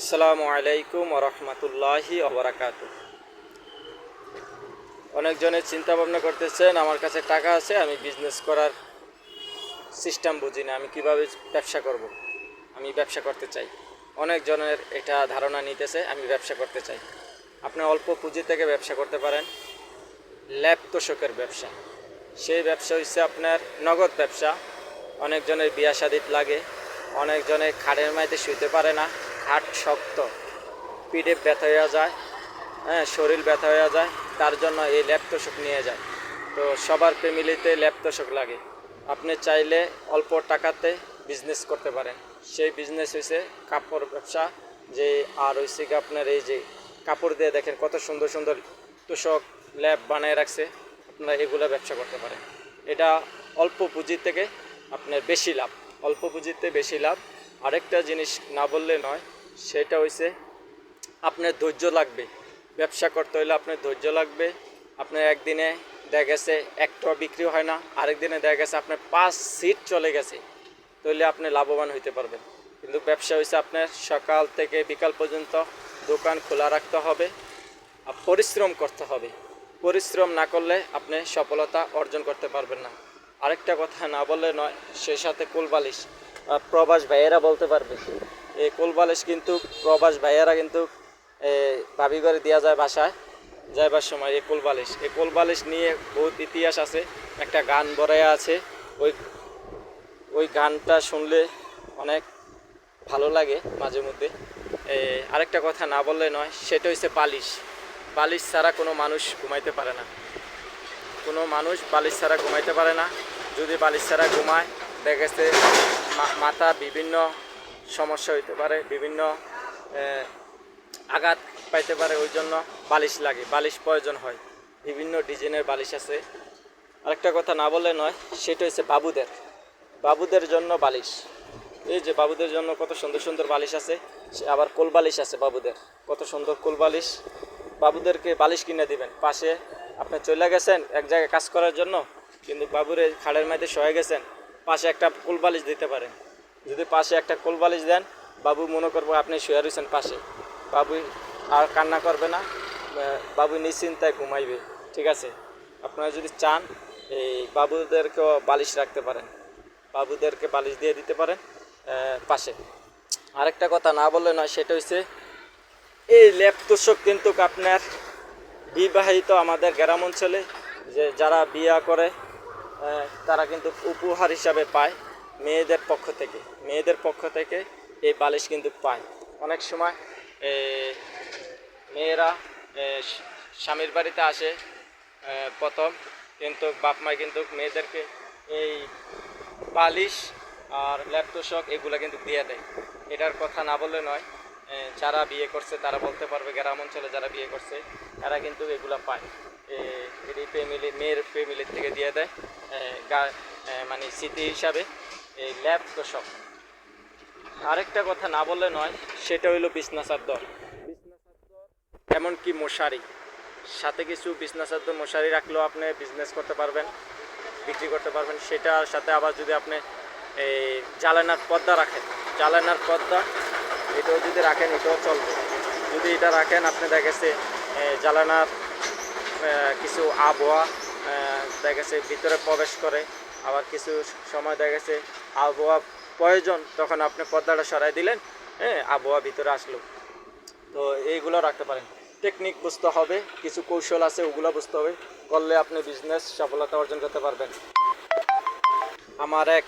আসসালামু আলাইকুম রহমতুল্লাহি অবরাকাত অনেকজনে চিন্তা ভাবনা করতেছেন, আমার কাছে টাকা আছে, আমি বিজনেস করার সিস্টেম বুঝি না, আমি কীভাবে ব্যবসা করব। আমি ব্যবসা করতে চাই। অনেকজনের এটা ধারণা নিতেছে, আমি ব্যবসা করতে চাই। আপনি অল্প পুঁজি থেকে ব্যবসা করতে পারেন। ল্যাব তোষকের ব্যবসা। সেই ব্যবসা হচ্ছে আপনার নগদ ব্যবসা। অনেকজনের বিয়া শাদিত লাগে অনেকজনের খাটের মাইতে শুইতে পারে না। খাট শক্ত। পিঠে ব্যথা হয়ে যায় হ্যাঁ শরীর ব্যথা হয়ে যায়, তার জন্য এই ল্যাব তোষক নিয়ে যায়। তো সবার ফ্যামিলিতে ল্যাব তোষক লাগে। আপনি চাইলে অল্প টাকাতে বিজনেস করতে পারেন। সেই বিজনেস হয়েছে কাপড় ব্যবসা, যে আর হয়েছে আপনার এই যে কাপড় দিয়ে দেখেন কত সুন্দর সুন্দর তোষক ল্যাব বানিয়ে রাখছে, আপনারা এগুলো ব্যবসা করতে পারেন। এটা অল্প পুঁজি থেকে আপনার বেশি লাভ, অল্প পুঁজিতে বেশি লাভ। আরেকটা জিনিস না বললে নয়, সেটা হইছে আপনার ধৈর্য লাগবে। ব্যবসা করতে হলে আপনার ধৈর্য লাগবে। আপনার একদিনে দেখা গেছে একটা বিক্রি হয় না আরেক দিনে দেখা গেছে আপনার পাঁচ সিট চলে গেছে তাহলে আপনি লাভবান হইতে পারবেন। কিন্তু ব্যবসা হয়েছে আপনার সকাল থেকে বিকাল পর্যন্ত দোকান খোলা রাখতে হবে, আর পরিশ্রম করতে হবে। পরিশ্রম না করলে আপনি সফলতা অর্জন করতে পারবেন না। আরেকটা কথা না বললে নয়, সেই সাথে কুলবালিশ। প্রবাস ভাইয়েরা বলতে পারবে। এই কুলবালিশ কিন্তু প্রবাস ভাইয়েরা কিন্তু ভাবি করে দেওয়া যায় বাসায়, যাইবার সময় এই কুলবালিশ এই কুলবালিশ নিয়ে বহুত ইতিহাস আছে, একটা গান বরাইয়া আছে, ওই ওই গানটা শুনলে অনেক ভালো লাগে মাঝে মধ্যে। আরেকটা কথা না বললে নয়, সেটা হচ্ছে বালিশ। বালিশ ছাড়া কোনো মানুষ ঘুমাইতে পারে না। কোনো মানুষ বালিশ ছাড়া ঘুমাইতে পারে না। যদি বালিশ ছাড়া ঘুমায়, দেখা গেছে মা- মাথা বিভিন্ন সমস্যা হইতে পারে, বিভিন্ন আঘাত পাইতে পারে, ওই জন্য বালিশ লাগে, বালিশ প্রয়োজন হয়। বিভিন্ন ডিজাইনের বালিশ আছে। আরেকটা কথা না বললে নয়, সেটা হচ্ছে বাবুদের। বাবুদের জন্য বালিশ। এই যে বাবুদের জন্য কত সুন্দর সুন্দর বালিশ আছে, সে আবার কোল বালিশ আছে বাবুদের। কত সুন্দর কোল বালিশ। বাবুদেরকে বালিশ কিনে দিবেন। পাশে আপনি চলে গেছেন এক জায়গায় কাজ করার জন্য, কিন্তু বাবুরে খাড়ের মাঝে শয়ে গেছেন। পাশে একটা কোল বালিশ দিতে পারেন। যদি পাশে একটা কোল বালিশ দেন, বাবু মনে করব আপনি শুয়ে রয়েছেন পাশে। বাবু আর কান্না করবে না বাবু নিশ্চিন্তায় ঘুমাইবে, ঠিক আছে? আপনারা যদি চান, এই বাবুদেরকেও বালিশ রাখতে পারেন। বাবুদেরকে বালিশ দিয়ে দিতে পারেন পাশে। আরেকটা কথা না বললে নয়, সেটা হচ্ছে এই ল্যাপ তোষক কিন্তু আপনার বিবাহিত আমাদের গ্রাম অঞ্চলে যে যারা বিয়া করে তারা কিন্তু উপহার হিসাবে পায় মেয়েদের পক্ষ থেকে। মেয়েদের পক্ষ থেকে এই বালিশ কিন্তু পায়। অনেক সময় মেয়েরা স্বামীর বাড়িতে আসে প্রথম, কিন্তু বাপ মা কিন্তু মেয়েদেরকে এই বালিশ আর ল্যাপটপ এগুলো কিন্তু দিয়ে দেয়। এটার কথা না বললে নয় যারা বিয়ে করছে তারা বলতে পারবে গ্রাম অঞ্চলে যারা বিয়ে করছে, তারা কিন্তু এগুলো পায়। এ- এই ফ্যামিলি মেয়ের ফ্যামিলির থেকে দিয়ে দেয় মানে স্মৃতি হিসাবে, এই ল্যাপটপ আরেকটা কথা না বললে নয়, সেটা হইল বিছনা চাদর এমনকি মশারি। সাথে কিছু বিছনা চাদর মশারি রাখলেও আপনি বিজনেস করতে পারবেন, বিক্রি করতে পারবেন, সেটার সাথে আবার যদি আপনি এই জ্বালানার পর্দা রাখেন। জ্বালানার পর্দা, এটাও যদি রাখেন, এটাও চলবে। যদি এটা রাখেন, আপনি দেখেছে জ্বালানার কিছু আবহাওয়া দেখা গেছে ভিতরে প্রবেশ করে, আবার কিছু সময় দেখা গেছে আবহাওয়া প্রয়োজন, তখন আপনি পর্দাটা সরাই দিলেন হ্যাঁ আবহাওয়া ভিতরে আসলো। তো এইগুলো রাখতে পারেন। টেকনিক বুঝতে হবে, কিছু কৌশল আছে, ওগুলো বুঝতে হবে, করলে আপনি বিজনেস সফলতা অর্জন করতে পারবেন। আমার এক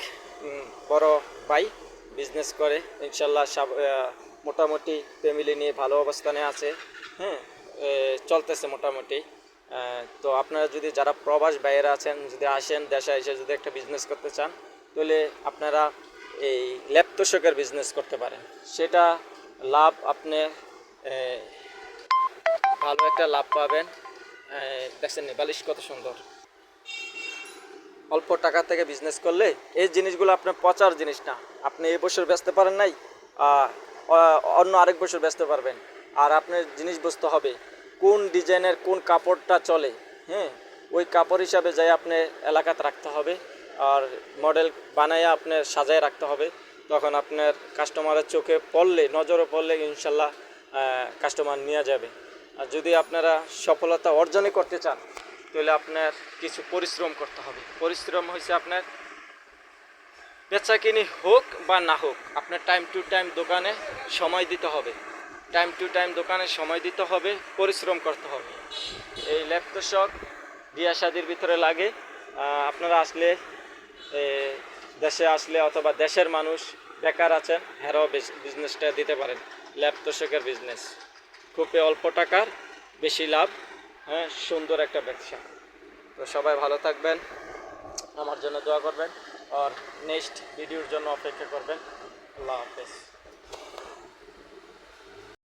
বড় ভাই বিজনেস করে, ইনশাল্লাহ মোটামুটি ফ্যামিলি নিয়ে ভালো অবস্থানে আছে হ্যাঁ চলতেছে মোটামুটি। তো আপনারা যদি যারা প্রবাস বাইরে আছেন, যদি আসেন দেশে এসে যদি একটা বিজনেস করতে চান, তাহলে আপনারা এই ল্যাপটসকের বিজনেস করতে পারেন। সেটা লাভ আপনি ভালো একটা লাভ পাবেন। দেখছেন বালিশ কত সুন্দর। অল্প টাকা থেকে বিজনেস করলে এই জিনিসগুলো আপনার পচার জিনিস না। আপনি এই বছর বেচতে পারেন নাই অন্য আরেক বছর বেচতে পারবেন। আর আপনার জিনিস বুঝতে হবে। কোন ডিজাইনের কোন কাপড়টা চলে হ্যাঁ ওই কাপড় হিসাবে যাই আপনি এলাকাতে রাখতে হবে আর মডেল বানাইয়া আপনার সাজায় রাখতে হবে। তখন আপনার কাস্টমারের চোখে পড়লে, নজরে পড়লে ইনশাল্লাহ কাস্টমার নিয়ে যাবে। আর যদি আপনারা সফলতা অর্জনই করতে চান, তাহলে আপনার কিছু পরিশ্রম করতে হবে। পরিশ্রম হয়েছে আপনার বেচা কিনি হোক বা না হোক, আপনার টাইম টু টাইম দোকানে সময় দিতে হবে। টাইম টু টাইম দোকানে সময় দিতে হবে, পরিশ্রম করতে হবে। এই ল্যাপটপ বিয়া শাদির ভিতরে লাগে। আপনারা আসলে দেশে আসলে অথবা দেশের মানুষ বেকার আছেন হ্যারাও বিজনেসটা দিতে পারেন। ল্যাপটপের বিজনেস খুবই অল্প টাকার, বেশি লাভ হ্যাঁ সুন্দর একটা ব্যবসা। তো সবাই ভালো থাকবেন, আমার জন্য দোয়া করবেন, আর নেক্সট ভিডিওর জন্য অপেক্ষা করবেন। আল্লাহ হাফেজ।